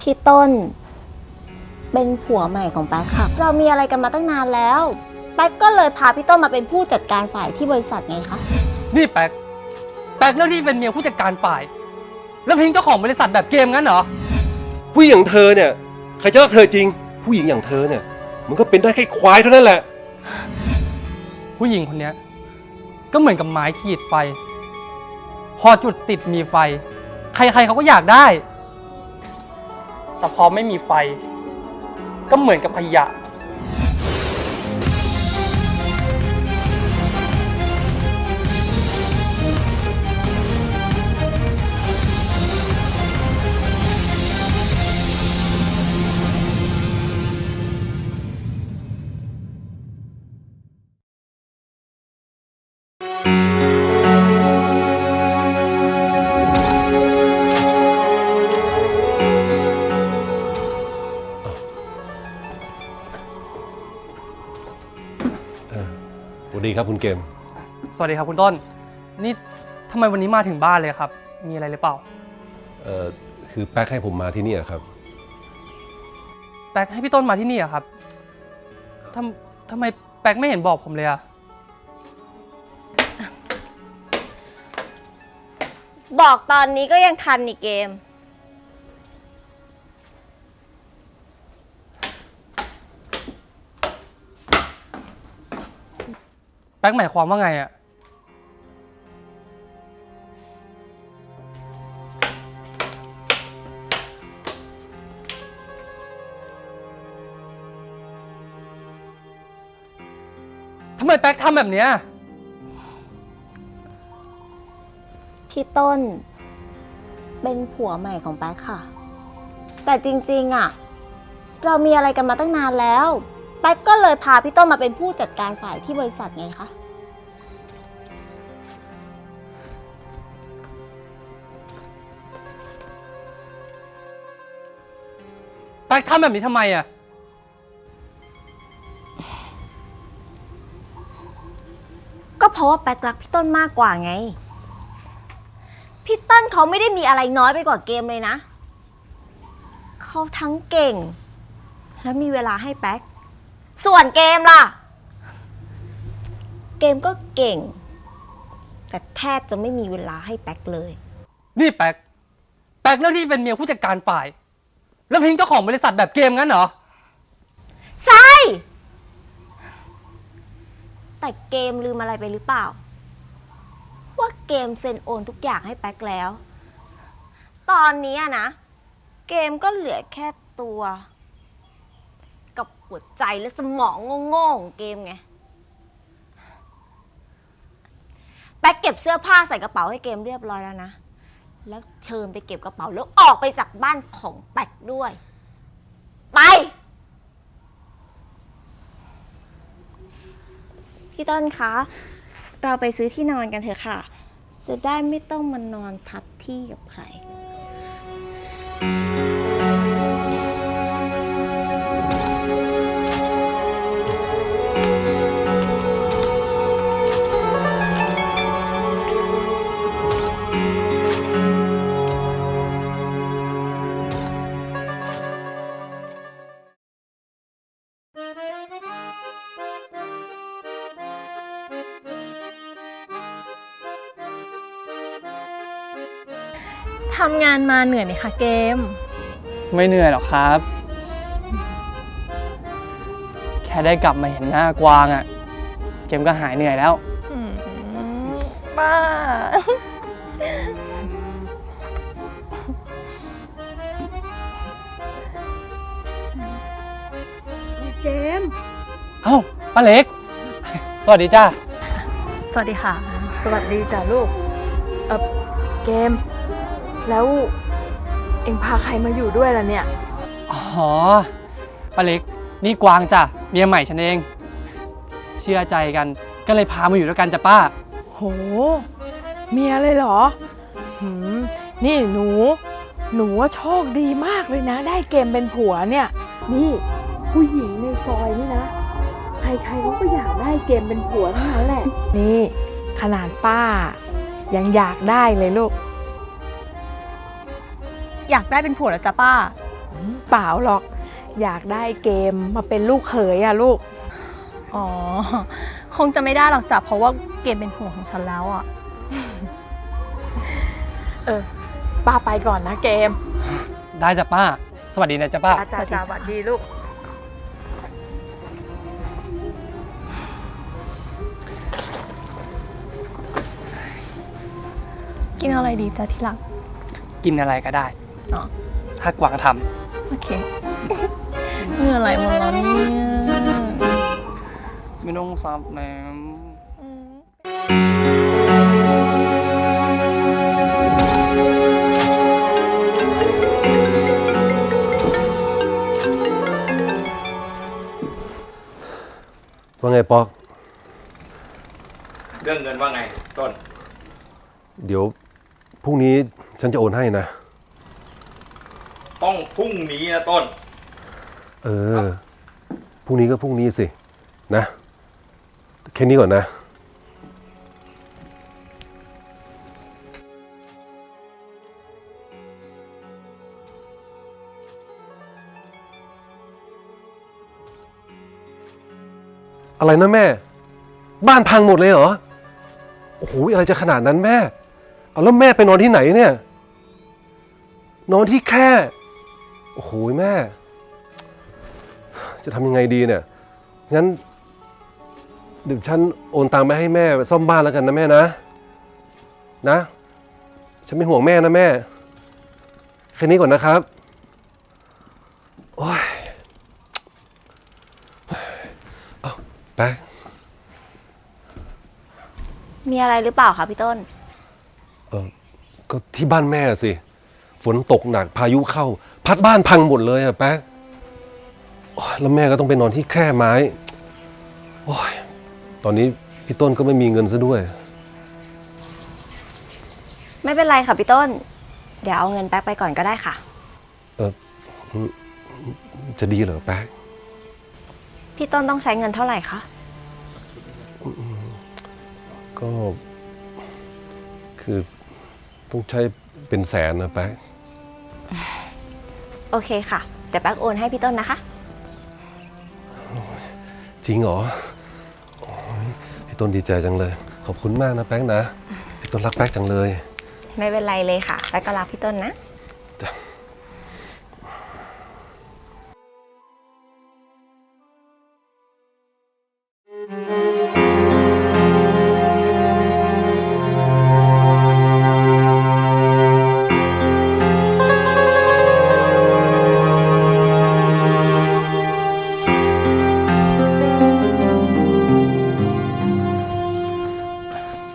พี่ต้น เป็นผัวใหม่ของแป๊กค่ะ เรามีอะไรกันมาตั้งนานแล้ว แป๊กก็เลยพาพี่ต้นมาเป็นผู้จัดการฝ่ายที่บริษัทไงคะ นี่แป๊ก แป๊กเลือกที่จะเป็นเมียผู้จัดการฝ่าย แล้วทิ้งเจ้าของบริษัทแบบเกมงั้นเหรอ ผู้หญิงอย่างเธอเนี่ยใครจะรักเธอจริง ผู้หญิงอย่างเธอเนี่ย มันก็เป็นได้แค่ควายเท่านั้นแหละ ผู้หญิงคนเนี้ย ก็เหมือนกับไม้ขีดไฟ พอจุดติดมีไฟ ใครๆเขาก็อยากได้ แต่พอไม่มีไฟ ก็เหมือนกับขยะ วัสดีครับคุณเกม สวัสดีครับคุณต้น นี่ทำไมวันนี้มาถึงบ้านเลยครับ มีอะไรหรือเปล่า เอ่อคือแป๊กให้ผมมาที่เนี่ยครับ แป๊กให้พี่ต้นมาที่นี่อะครับทำทำไมแป๊กไม่เห็นบอกผมเลยอะบอกตอนนี้ก็ยังทันนี่เกม แป๊กหมายความว่าไงอะทำไมแป๊กทำแบบเนี้ย พี่ต้น เป็นผัวใหม่ของแป๊กค่ะ แต่จริงๆอะเรามีอะไรกันมาตั้งนานแล้ว แป๊กก็เลยพาพี่ต้นมาเป็นผู้จัดการฝ่ายที่บริษัทไงคะ แป๊กทำแบบนี้ทำไมอะก็เพราะว่าแป๊กรักพี่ต้นมากกว่าไง พี่ต้นเขาไม่ได้มีอะไรน้อยไปกว่าเกมเลยนะ เขาทั้งเก่ง และมีเวลาให้แป๊ก ส่วนเกมล่ะ เกมก็เก่ง แต่แทบจะไม่มีเวลาให้แป๊กเลย นี่แป๊ก แป๊กเลือกที่จะเป็นเมียผู้จัดการฝ่าย แล้วทิ้งเจ้าของบริษัทแบบเกมงั้นเหรอ ใช่ แต่เกมลืมอะไรไปหรือเปล่า ว่าเกมเซ็นโอนทุกอย่างให้แป๊กแล้ว ตอนนี้อะนะ เกมก็เหลือแค่ตัว กับหัวใจและสมองโง่ๆของเกมไง แป๊กเก็บเสื้อผ้าใส่กระเป๋าให้เกมเรียบร้อยแล้วนะ แล้วเชิญไปเก็บกระเป๋าแล้วออกไปจากบ้านของแป๊กด้วย ไป พี่ต้นคะ เราไปซื้อที่นอนกันเถอะค่ะ จะได้ไม่ต้องมานอนทับที่กับใครานมาเหนื่อยไหมคะเกม ไม่เหนื่อยหรอกครับ แค่ได้กลับมาเห็นหน้ากวางอะเกมก็หายเหนื่อยแล้วบ้า เกม เอ้าป้าเล็ก สวัสดีจ้า สวัสดีค่ะ สวัสดีจ้ะลูก เออเกม แล้วเอ็งพาใครมาอยู่ด้วยล่ะเนี่ย อ๋อป้าเล็ก นี่กวางจ้ะเมียใหม่ฉันเอง เชื่อใจกันก็เลยพามาอยู่ด้วยกันจ้ะป้า โห เมียเลยเหรอหืมนี่หนู หนูว่าโชคดีมากเลยนะ ได้เกมเป็นผัวเนี่ย นี่ ผู้หญิงในซอยนี่นะ ใครๆเขาก็อยากได้เกมเป็นผัวทั้งนั้นแหละ นี่ ขนาดป้า ยังอยากได้เลยลูก อยากได้เป็นผัวแล้วจ้ะป้า เปล่าหรอก อยากได้เกมมาเป็นลูกเขยอะลูก อ๋อ คงจะไม่ได้หรอกจ้ะเพราะว่าเกมเป็นห่วงของฉันแล้วอะ เออ ป้าไปก่อนนะเกมได้จ้ะป้า สวัสดีนะจ้ะป้า อาจารย์สวัสดีลูก กินอะไรดีจ้ะที่รัก กินอะไรก็ได้ อ๋อ ถ้ากวางทโอเคเหงื่อไหลหมดแล้วเนี่ยำไม่ต้องซับแล้ว อืมว่าไงปอก เรื่องเงินว่าไง ต้น เดี๋ยวพรุ่งนี้ฉันจะโอนให้นะ ต้องพรุ่งนี้นะต้น เออ พรุ่งนี้ก็พรุ่งนี้สิ นะ แค่นี้ก่อนนะ อะไรนะแม่ บ้านพังหมดเลยเหรอ โอ้โห อะไรจะขนาดนั้นแม่ เอาแล้วแม่ไปนอนที่ไหนเนี่ย นอนที่แค่ โอ้โหแม่ จะทำยังไงดีเนี่ย งั้นเดี๋ยวฉันโอนตังไปให้แม่ซ่อมบ้านแล้วกันนะแม่นะ นะ ฉันเป็นห่วงแม่นะแม่ แค่นี้ก่อนนะครับ โอ้ยเอาแป๊กมีอะไรหรือเปล่าคะพี่ต้น เออก็ที่บ้านแม่สิ ฝนตกหนักพายุเข้า พัดบ้านพังหมดเลยอะแป๊กโอ๊ยแล้วแม่ก็ต้องไปนอนที่แคร่ไม้โอ้ยตอนนี้พี่ต้นก็ไม่มีเงินซะด้วย ไม่เป็นไรค่ะพี่ต้น เดี๋ยวเอาเงินแป๊กไปก่อนก็ได้ค่ะ จะดีเหรอแป๊กพี่ต้นต้องใช้เงินเท่าไหร่คะ ก็ คือต้องใช้เป็นแสนนะแป๊ก โอเคค่ะเดี๋ยวแป๊กโอนให้พี่ต้นนะคะ จริงเหรอโอ้ยพี่ต้นดีใจจังเลย ขอบคุณมากนะแป๊กนะ พี่ต้นรักแป๊กจังเลย ไม่เป็นไรเลยค่ะแป๊กก็รักพี่ต้นนะ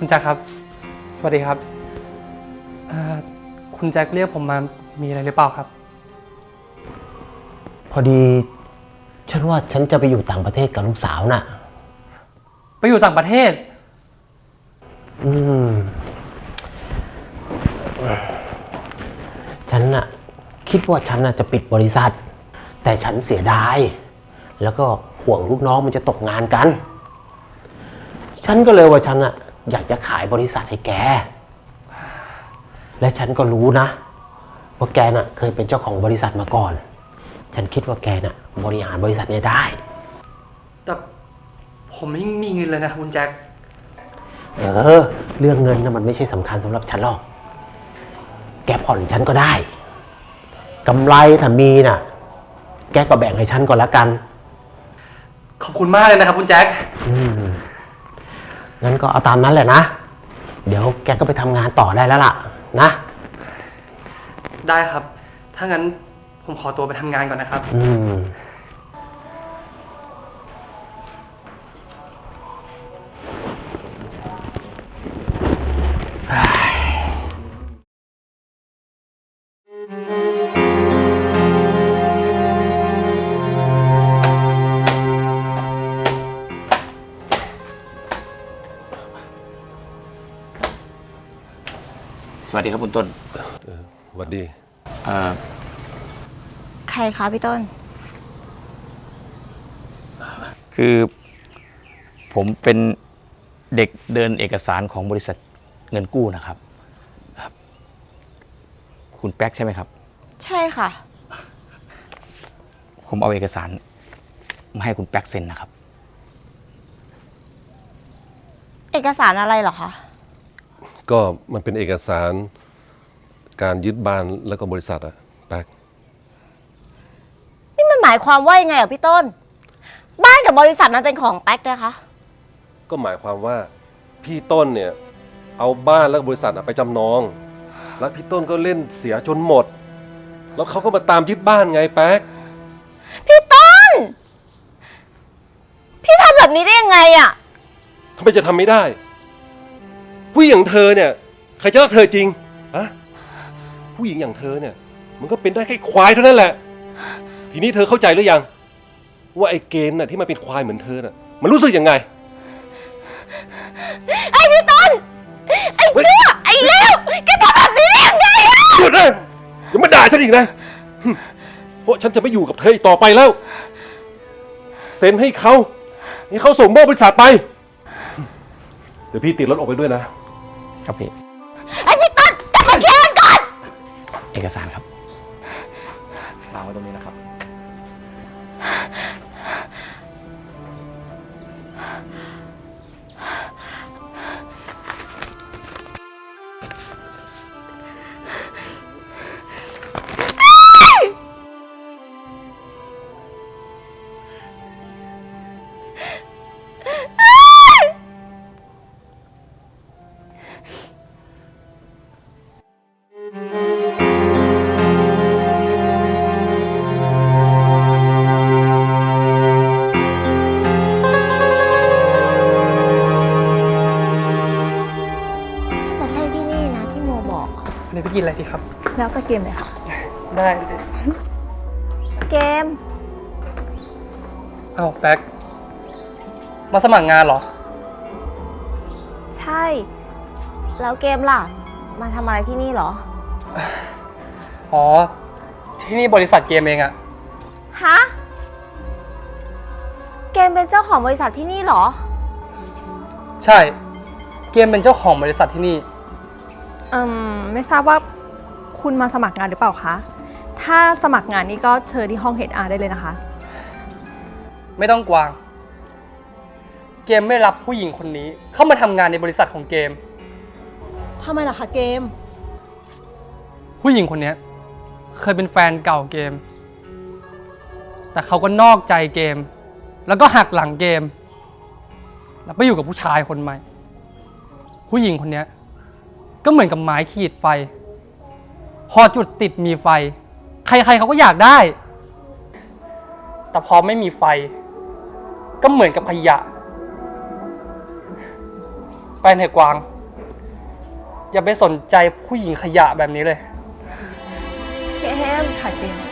คุณแจ็คครับ สวัสดีครับเอ่อคุณแจ็คเรียกผมมามีอะไรหรือเปล่าครับ พอดี ฉันว่าฉันจะไปอยู่ต่างประเทศกับลูกสาวน่ะ ไปอยู่ต่างประเทศ อืม ฉันน่ะ คิดว่าฉันน่ะจะปิดบริษัท แต่ฉันเสียดาย แล้วก็ห่วงลูกน้องมันจะตกงานกัน ฉันก็เลยว่าฉันน่ะ อยากจะขายบริษัทให้แก และฉันก็รู้นะ ว่าแกน่ะเคยเป็นเจ้าของบริษัทมาก่อน ฉันคิดว่าแกน่ะบริหารบริษัทเนี้ได้ แต่ผมไม่มีเงินเลยนะครับคุณแจ็ค เออ เรื่องเงินนะมันไม่ใช่สำคัญสำหรับฉันหรอก แกผ่อนฉันก็ได้กำไรถ้ามีน่ะ แกก็แบ่งให้ฉันก่อนละกัน ขอบคุณมากเลยนะครับคุณแจ็ค อืม งั้นก็เอาตามนั้นแหละนะ เดี๋ยวแกก็ไปทำงานต่อได้แล้วล่ะ นะ ได้ครับ ถ้างั้นผมขอตัวไปทำงานก่อนนะครับ อืม สวัสดีครับคุณต้นสวัสดีอ่าใครคะพี่ต้น คือผมเป็นเด็กเดินเอกสารของบริษัทเงินกู้นะครับครับ คุณแป๊กใช่ไหมครับ ใช่ค่ะ ผมเอาเอกสารมาให้คุณแป๊กเซ็นนะครับ เอกสารอะไรเหรอคะ ก็มันเป็นเอกสารการยึดบ้านแล้วก็บริษัทอะแป๊กนี่มันหมายความว่ายังไงอะพี่ต้น บ้านกับบริษัทมันเป็นของแป๊กนะคะ ก็หมายความว่าพี่ต้นเนี่ย เอาบ้านแล้วก็บริษัทอะไปจำนอง แล้วพี่ต้นก็เล่นเสียจนหมด แล้วเขาก็มาตามยึดบ้านไงแป๊กพี่ต้น พี่ทำแบบนี้ได้ยังไงอะ ทำไมจะทำไม่ได้ ผู้หญิงอย่างเธอเนี่ยใครจะรักเธอจริงอะผู้หญิงอย่างเธอเนี่ย มันก็เป็นได้แค่ควายเท่านั้นแหละ ทีนี้เธอเข้าใจหรือยัง ว่าไอ้เกณฑ์น่ะที่มันเป็นควายเหมือนเธอน่ะมันรู้สึกยังไง ไอ้พี่ต้นไอ้เชื่อไอ้เลวแกทำแบบนี้ได้ยังไงอะหยุดนะอย่ามาด่าฉันอีกนะหึเพราะฉันจะไม่อยู่กับเธออีกต่อไปแล้ว เซ็นให้เขาให้เขาส่งมอบบริษัทไปเดี๋ยวพี่ติดรถออกไปด้วยนะ ครับพี่ ไอ้พี่ต้นกลับมาเคลียร์กันก่อน เอกสารครับวางไว้ตรงนี้นะครับ แล้วแต่เกมเลยค่ะ ได้สิเกม เอ้าแป๊กมาสมัครงานเหรอ ใช่ แล้วเกมล่ะ มาทำอะไรที่นี่เหรอ อ๋อ ที่นี่บริษัทเกมเองอะฮะ เกมเป็นเจ้าของบริษัทที่นี่เหรอ ใช่ เกมเป็นเจ้าของบริษัทที่นี่ อืม ไม่ทราบว่า คุณมาสมัครงานหรือเปล่าคะ ถ้าสมัครงานนี้ก็เชิญที่ห้อง HR ได้เลยนะคะ ไม่ต้องกวาง เกมไม่รับผู้หญิงคนนี้ เข้ามาทำงานในบริษัทของเกม ทำไมล่ะคะเกม ผู้หญิงคนเนี้ยเคยเป็นแฟนเก่าเกม แต่เขาก็นอกใจเกม แล้วก็หักหลังเกม แล้วไปอยู่กับผู้ชายคนใหม่ ผู้หญิงคนเนี้ยก็เหมือนกับไม้ขีดไฟ พอจุดติดมีไฟ ใครๆเขาก็อยากได้ แต่พอไม่มีไฟ ก็เหมือนกับขยะ ไปเถอะกวาง อย่าไปสนใจผู้หญิงขยะแบบนี้เลยเกมค่ะเกม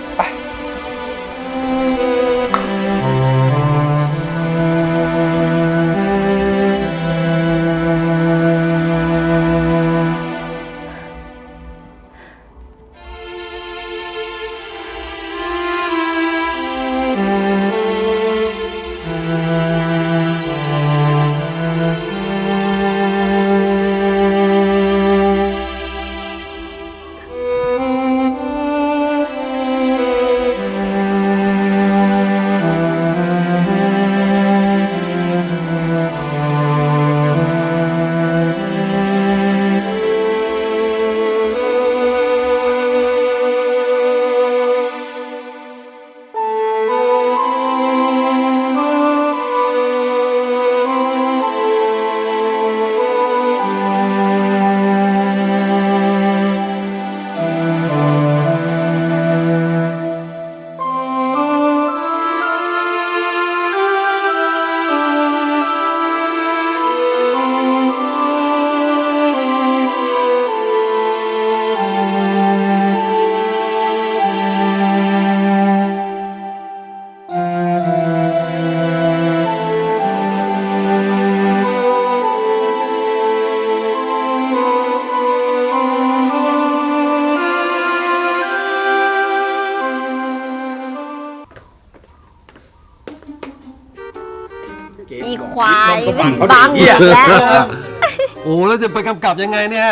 อีควายเล่นบังอีกแล้วโอ้แล้วจะไปกำกับยังไงเนี่ย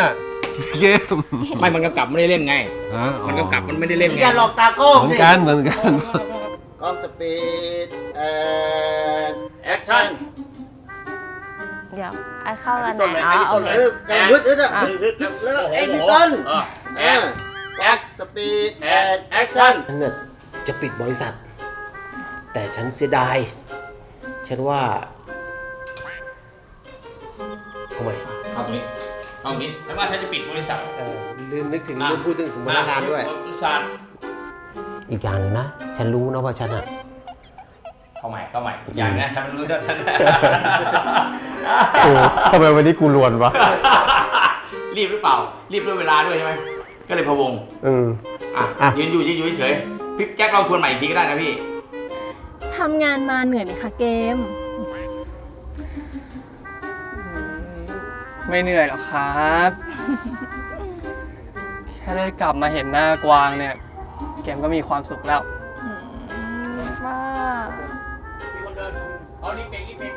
เกมไม่มันกำกับไม่ได้เล่นไงฮะมันกำกับมันไม่ได้เล่นไงอย่าหลอกตาโก้เหมือนกันเหมือนกันกกล้องสปีดแอนแอคชั่นเดี๋ยวไอ้เข้ากันไหนอ๋อโอเคเออกำลังฮึดฮึดอะแล้วไอ้พี่ต้นแอนกล้องสปีดแอนแอคชั่นฉันน่ะจะปิดบริษัท แต่ฉันเสียดาย ฉันว่าทำไมเอาตรงนี้เอาตรงนี้ฉันว่าฉันจะปิดบริษัทเออลืมนึกถึงลืมพูดถึงพนักงานด้วย บริษัทอีกอย่างหนึงนะ ฉันรู้นะว่าฉันอะเข้าใหม่เข้าใหม่อีกอย่างนะฉันรู้ฉันฉัน โอ้ทำไมวันนี้กูรวนวะรีบหรือเปล่า รีบด้วยเวลาด้วยใช่ไหมก็เลยพะวง เออ อะอะ ยืนอยู่ยืนอยู่เฉยๆพี่แจ็คลองทวนใหม่อีกทีก็ได้นะพี่ ทำงานมาเหนื่อยไหมคะเกม ไม่เหนื่อยหรอกครับ แค่ได้กลับมาเห็นหน้ากวางเนี่ย เกมก็มีความสุขแล้วว่ามีคนเดินเอารีบเป่งรีบเป่ง